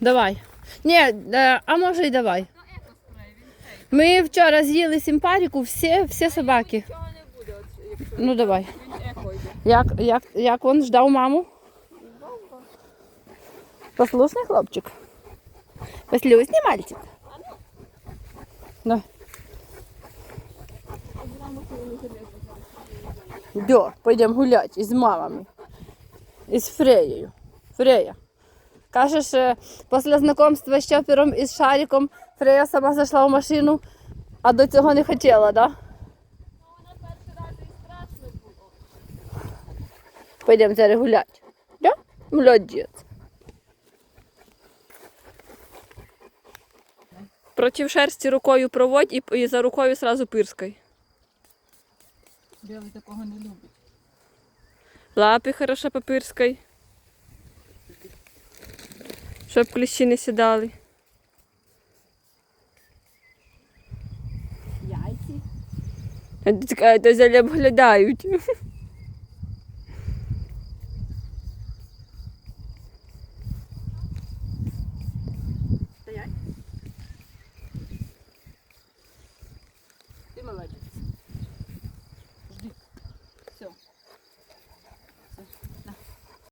Давай. Ні, е, а може й давай. Ми вчора з'їли сімпаріку, всі, всі собаки. Ну давай. Як, як, як він ждав маму? Послушний хлопчик. Послюсний мальчик. Да. Йо, пойдемо гуляти із мамами. Із Фреєю. Фрея. Каже, що після знайомства з Чопером і з Шариком Фрея сама зайшла в машину, а до цього не хотіла, так? Да? Вона перший раз і страшно було. Пойдемо зараз гуляти. Да? Молодець. Проти шерсті рукою проводь і, і за рукою сразу пирскай. Білий такого не любить. Лапи хорошо попирскай. Щоб кліщі не сідали. Яйці. То залі обглядають. Стоять. Ти молодець.